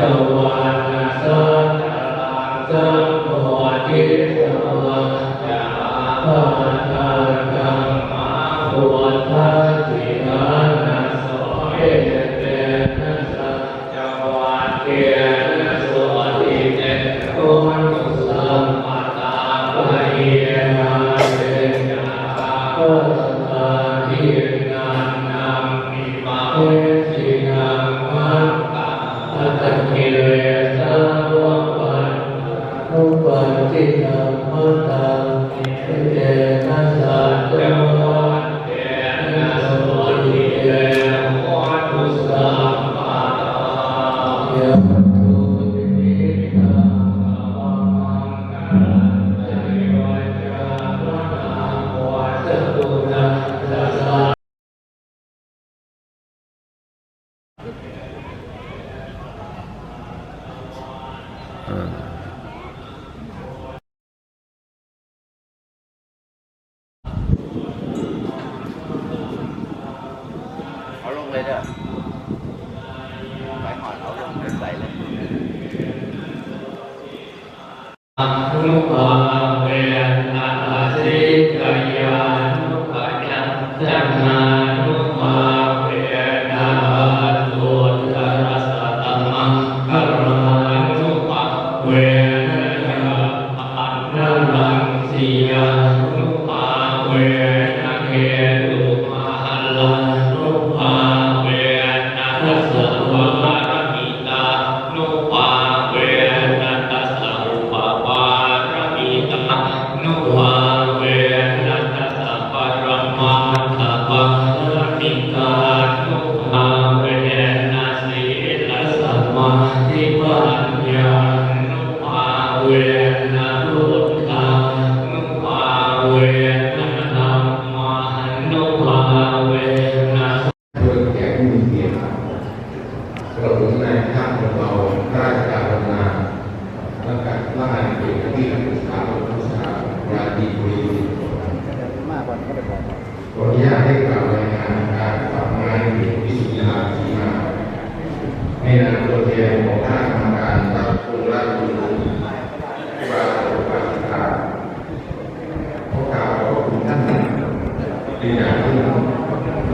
ตวานาโสตตาโส tình cảm của nó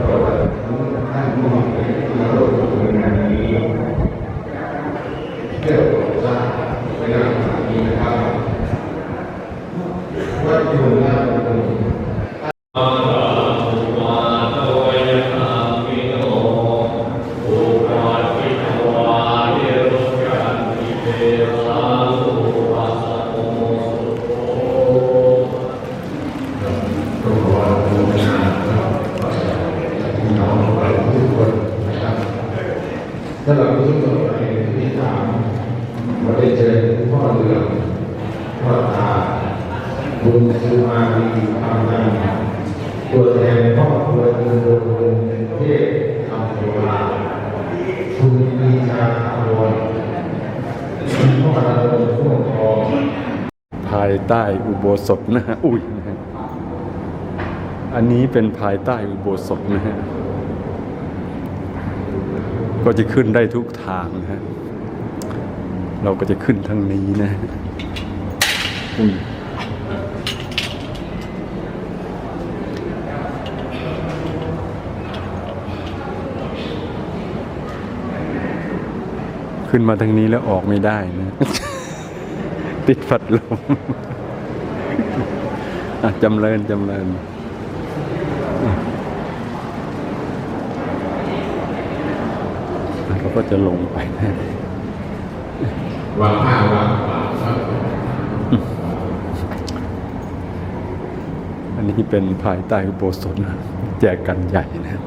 rồi là hai người ายใต้อุโบสถนะฮะอุ้ยนะฮะอันนี้เป็นภายใต้อุโบสถนะฮะก็จะขึ้นได้ทุกทางนะฮะเราก็จะขึ้นทางนี้นะอุ้ยขึ้นมาทางนี้แล้วออกไม่ได้นะ ติดฝัดลมจำเริญจำเริญเขาก็จะลงไปนะวางผ้าวางผ้าอันนี้เป็นภายใต้อุโบสถแจกกันใหญ่นะครับ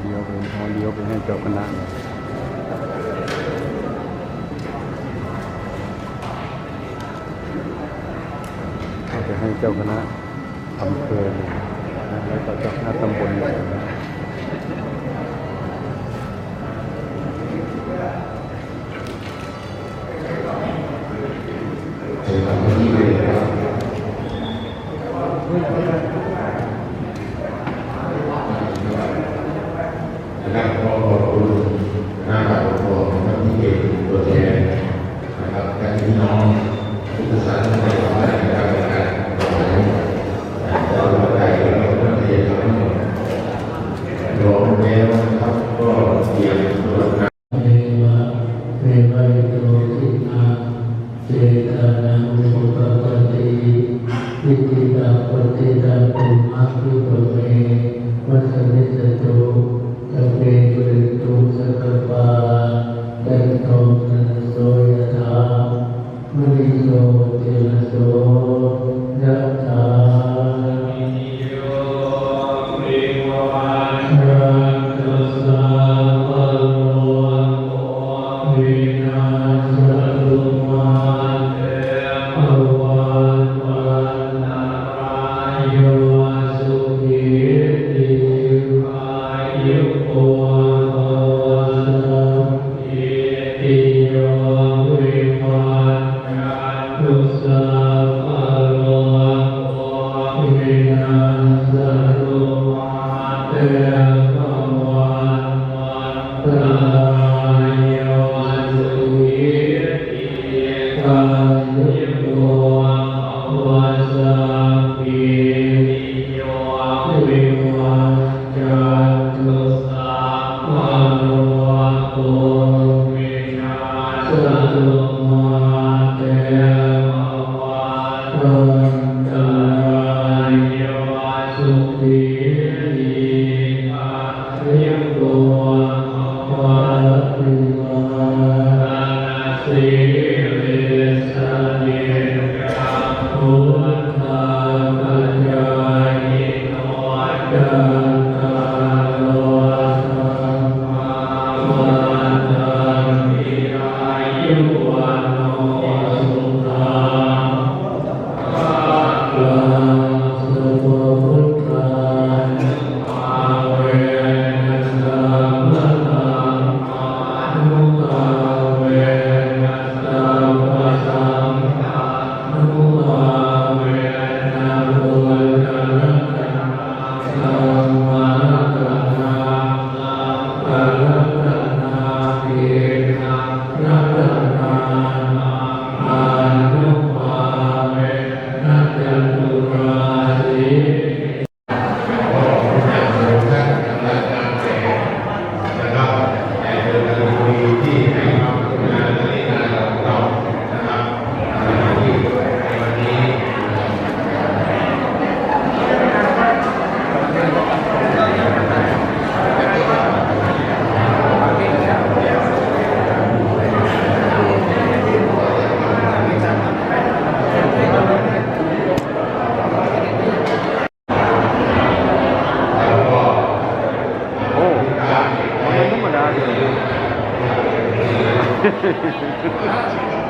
เลี้ยวไปเอาเลี้ยวไปให้เจ้าคณะเขาจะให้เจ้าคณะอำเภอแล้วก็เจ้าคณะตำบล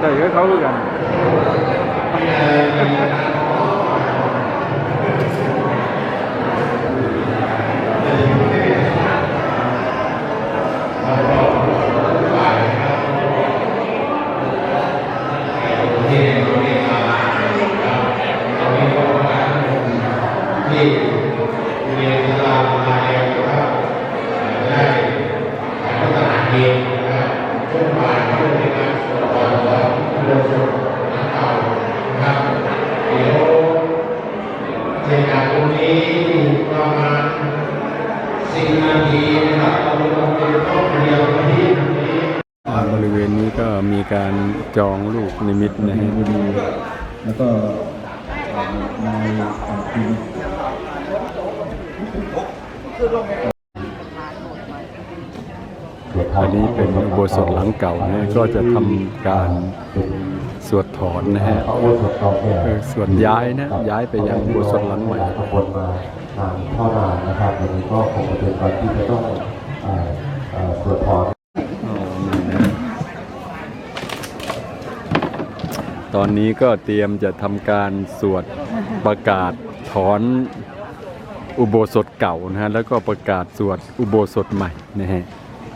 就係而家溝到人。 บริเวณนี้ก็มีการจองลูกนิมิตนะฮะแล้วก็ในอันนี้เป็นอุโบสถหลังเก่านะก็จะทำการสวดถอนนะฮะสวดย้ายนะย้ายไปยังอุโบสถหลังใหม่ ทางเข้ามานนะครับวันนี้ก็คงจะเป็นการที่จะต้องสวดพรตอนนี้ก็เตรียมจะทำการสวดประกาศถอนอุโบสถเก่านะฮะแล้วก็ประกาศสวดอุโบสถใหม่นะฮะ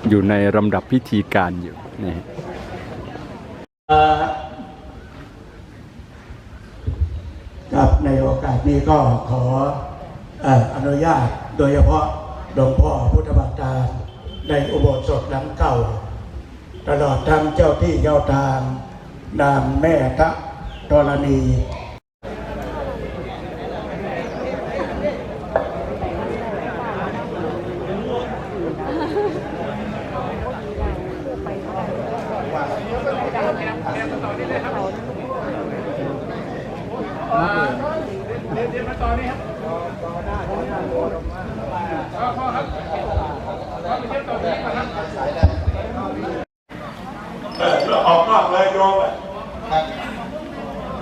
อยู่ในลำดับพิธีการอยู่นะฮะกับในโอกาสนี้ก็ขอ อนุญาตโดยเฉพาะหลวงพ่อพุทธบาทาในอุโบสถหลังเก่า ตลอดทั้งเจ้าที่เจ้าทางนามแม่ทะธรณี เออออกนอกเลยโยม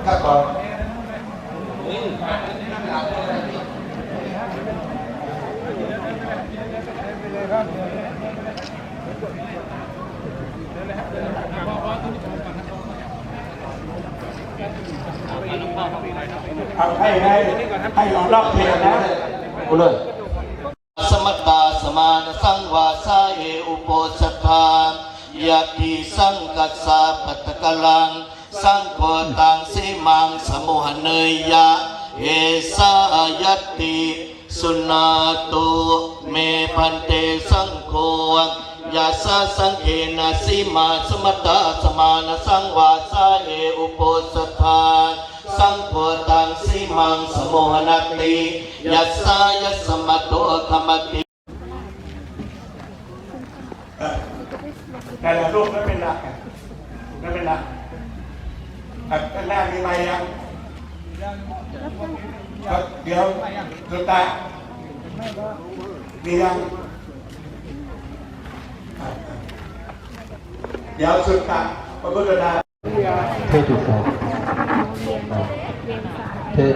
ถ้าก่อน เอาให้ให้ให้ออกนอกเพลงนะกูเลยสมตตาสมานสังวาสาเออุโปสถานยะติสังกัสสะปัตตกลัง สังโฆตังสิมังสมุหเนยยะเอสายตติสุนาตุเมพันเตสังโฆยาสาสังเกนะสิมาสมตตาสมานสังวาสาเออุโปสถาน สังโฆตังสิมังสมุหนติยัสสายัสสมโตธรรมติแต่ละรูปไม่เป็นหลักไม่เป็นหลักอันแรกมีอะไรยังเดี๋ยวสุดตามียังเดี๋ยวสุดตาพระพุทธดาเธอถูกสอง เธอ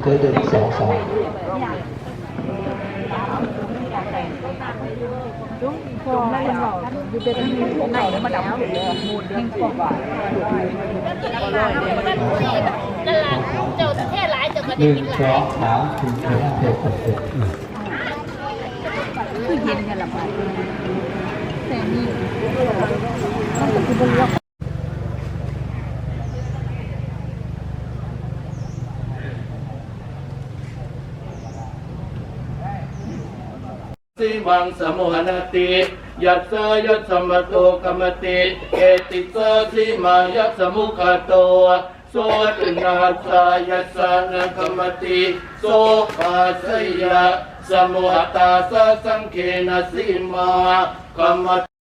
เธอเดินสองสองนั่นแหละเจ้าแค่หลายเจ้าก็หได้นึ่งกินหสอลายงสามสี่ห้าหกเจ็ดคือเย็นกันละไปแต่นี่สิ มังสมุหนติยัสสะยัสสมโตกมติเอติสะสิมายัสสมุขโตโสตินาสายัสสนะกมติโสปัสยะสมุหตาสะสังเคนะสิมากมติ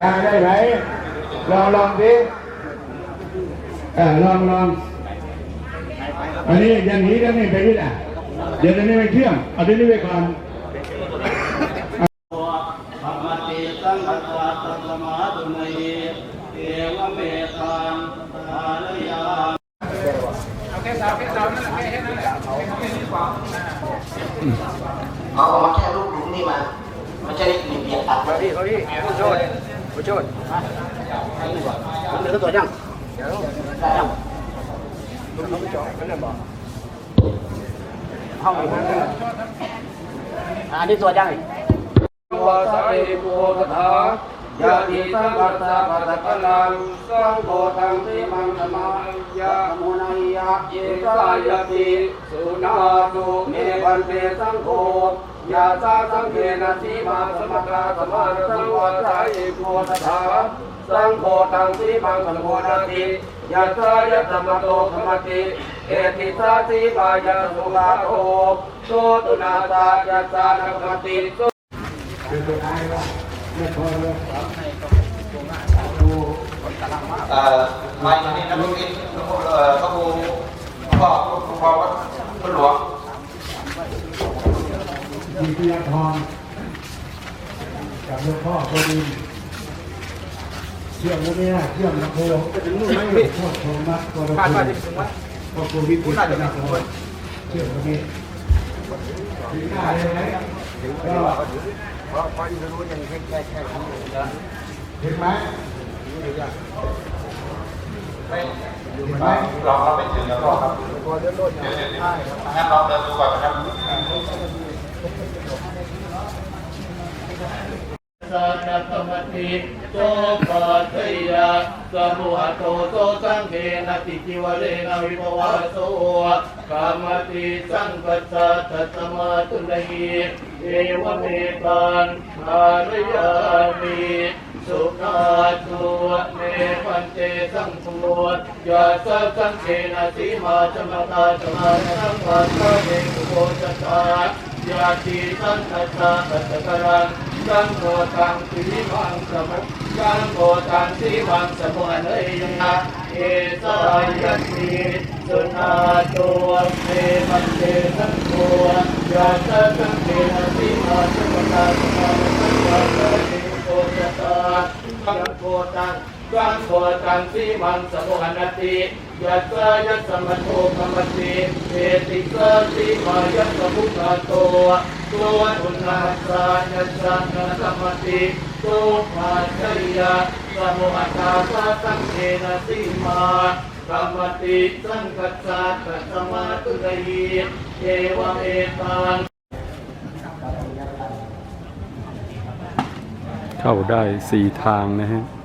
ได้ไหมลองลองดิเออลองลองอันนี้อย่างนี้แล้วนี่ไปนี่แหละเดี๋ยวอันนี้ไปเชื่อมเอาตัวนี้ไปก่อนธรรมติสังฆาตัสมาตุนัยเอวเมตังทานยาเอาเอามาแค่รูปหลุมนี่มาไม่ใช่นึ่งเดียวตัดไว้พี่เขาพี่ผู้ช่วยผู้ช่วยมันตัวยังยังห้องอันนี้ตัวยังวาสาเอโกตถายาติสังกัสสะปัตตะกลังสังโฆตังสิมังสมายะมุนัยยะเยสายติสุนาตุเมพันเตสังโฆ ยาสาสังเกนะสีมาสมตาสมาสังวาสาเอโกตถาสังโฆตังสีมังสมุนาติยัสสะยัสสะมะโตธรรมติเอติสาสีบายะสุภาโตโสตุนาตายัสสะนักมติเอ่อมาอย่างนี้นะลูกอินเอ่อพระครูพ่อพระพ่อวัดพระหลวงีพิยาธรกับหลวงพ่อพอดีเชื่อมพวกนี้เชื่อมลำโพงก็จะนุ่มไม่พวกโทมัสกรณีพอโควิดติดก็น่าจะเชื่อมกันนี้ถึงหน้าเลยไหมก็เห็นไหมเห็นไหมสัจธรร มติโตปัจจยะสมุหโตโตสังเกนติจิวเรนวิภวะโสกรรมติสังกัสสะตัตมาตุลัยเอวเมตันภารยามิสุขาตัวเมปัญเจสังภูยาสสังเกนสีมาจมตาจมาสังกัสสะเนกุโกจตา ยาติสันตัสสะตัสสะกรังสังโฆตังสีมังสมุสังโฆตังสีมังสมุนเอยะเอสายันติสุนาโตเมมันเตสังโฆยาสสังเกนสีมาสมุตาสมาสังโกจตาสังโฆตัง สังโฆตังสีมังสมุนติยัสสะยัสสะมโตกรรมติเอติสะสีมายัสสมุขโตตัวอุณาสายัสสะนะสมติตุปัจจยะสมุหตาสะสังเกนสีมากรรมติสังกัสสะตัสมาตุระยีเอวเมตังเข้าได้สี่ทางนะฮะ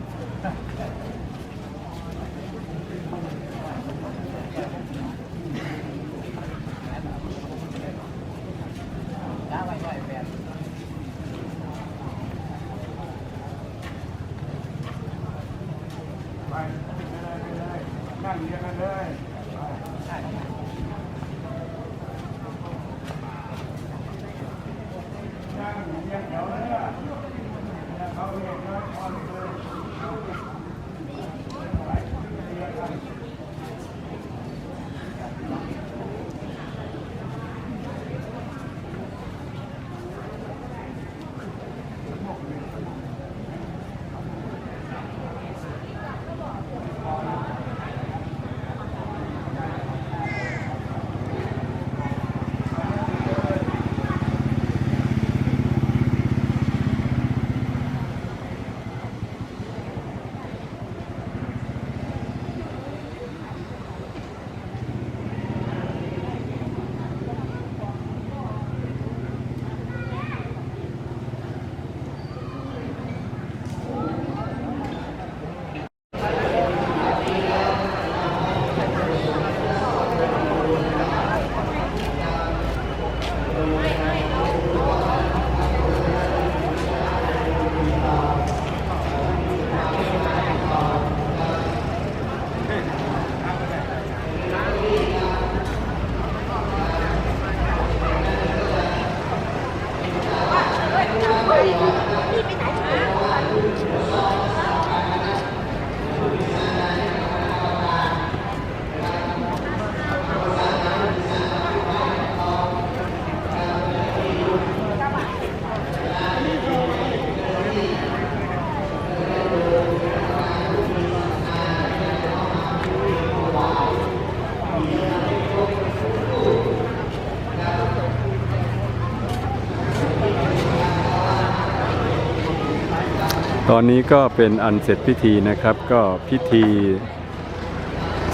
อนนี้ก็เป็นอันเสร็จพิธีนะครับ ก็พิธี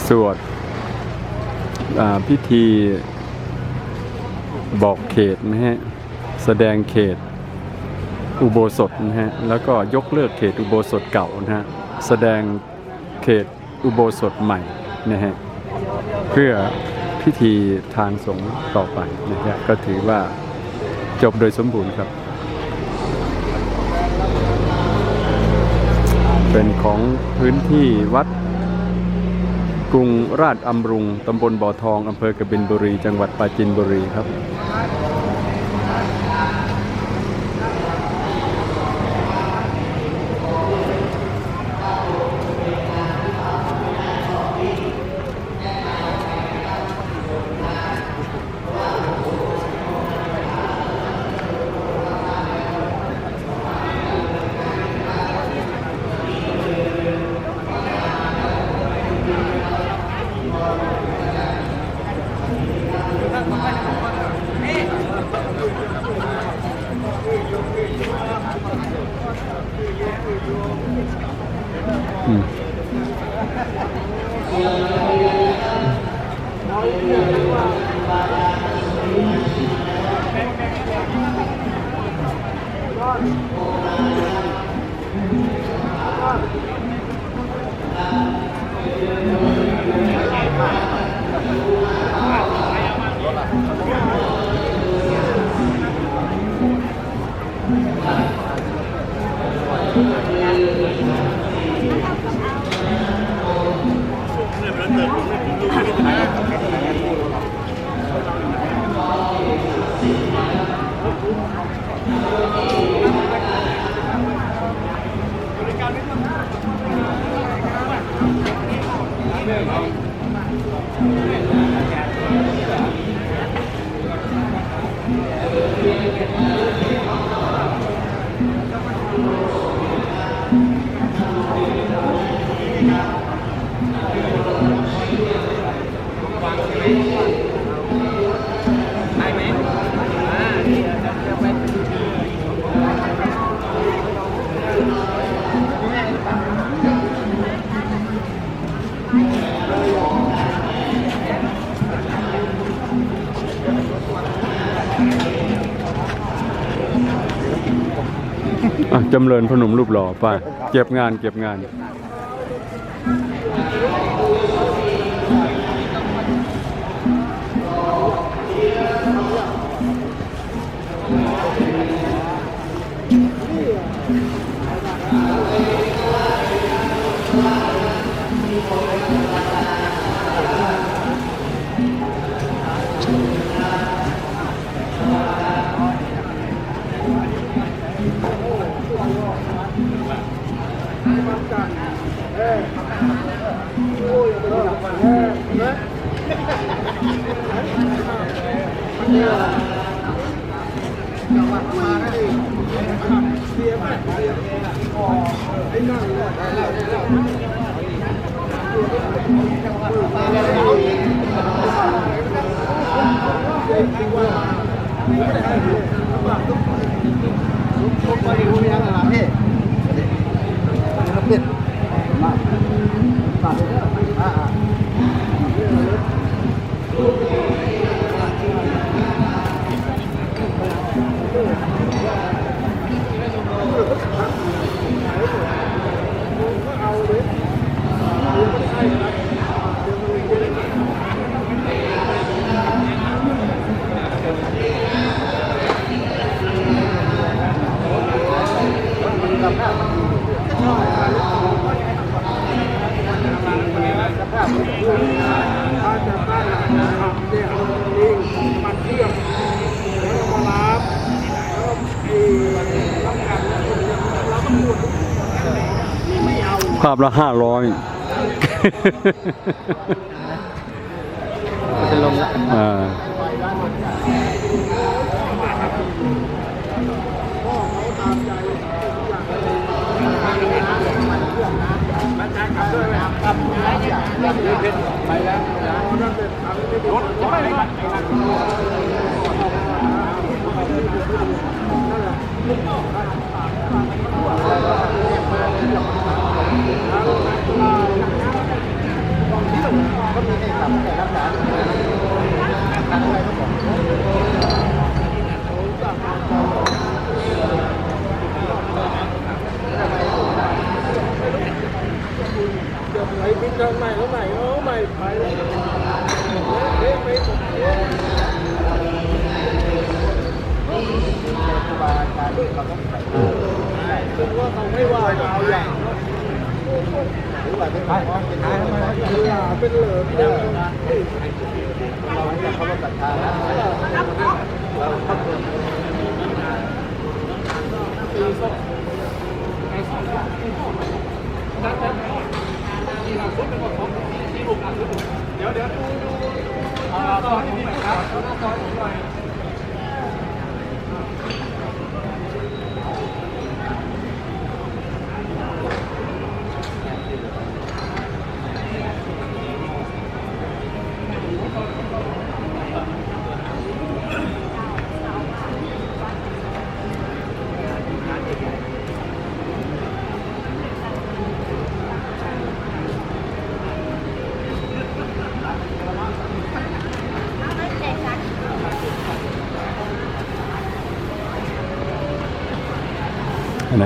สวดพิธีบอกเขตนะฮะ แสดงเขตอุโบสถนะฮะ แล้วก็ยกเลิกเขตอุโบสถเก่านะฮะ แสดงเขตอุโบสถใหม่นะฮะ เพื่อพิธีทางสงฆ์ต่อไปนะฮะ ก็ถือว่าจบโดยสมบูรณ์ครับ เป็นของพื้นที่วัดกรุงราชอำรุงตำบลบ่อทองอำเภอกบินบุรี จังหวัดปราจินบุรีครับ อืม จำเริญพนมรูปหล่อไป เก็บงานเก็บงานาบละห้าร้อยจะลงละอ่าไปแล้วรถไป เดี๋ยวเดี๋ยวดูดูหน้าจอให้ผมหน่ครับดูหน้าจอผมหน่อ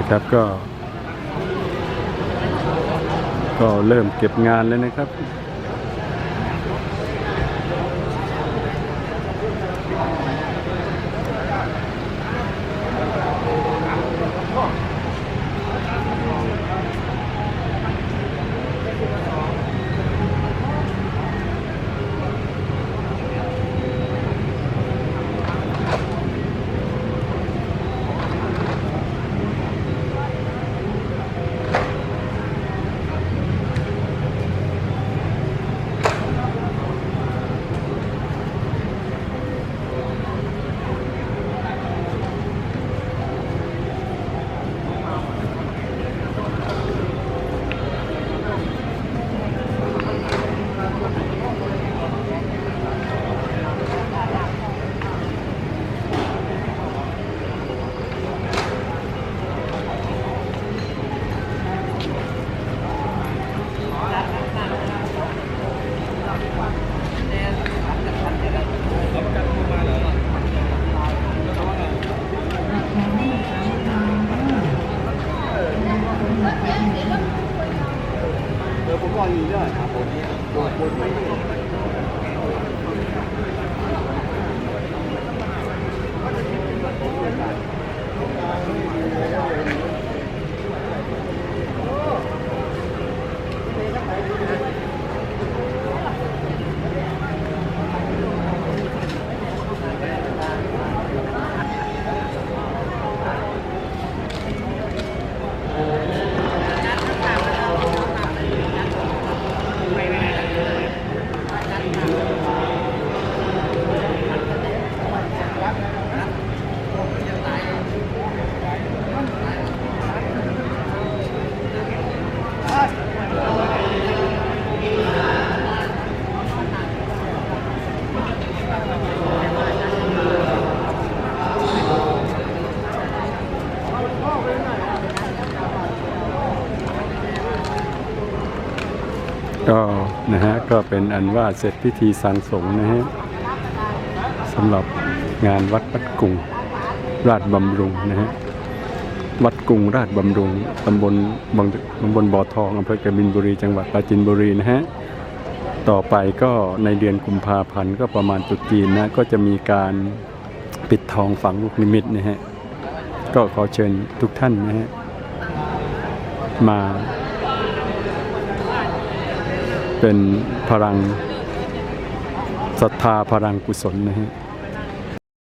นะครับก็ ก็เริ่มเก็บงานแล้วนะครับ ก็เป็นอันว่าเสร็จพิธีสังสงนะฮะสำหรับงานวัดวัดกุงราชบำรุงนะฮะวัดกุงราชบำรุงตำบลบางตำบลบ่อทองอำเภอกบินบุรีจังหวัดปราจีนบุรีนะฮะต่อไปก็ในเดือนกุมภาพันธ์ก็ประมาณตรุษจีนนะก็จะมีการปิดทองฝังลูกนิมิตนะฮะก็ขอเชิญทุกท่านนะฮะมา เป็นพลังศรัทธาพลังกุศลนะฮะ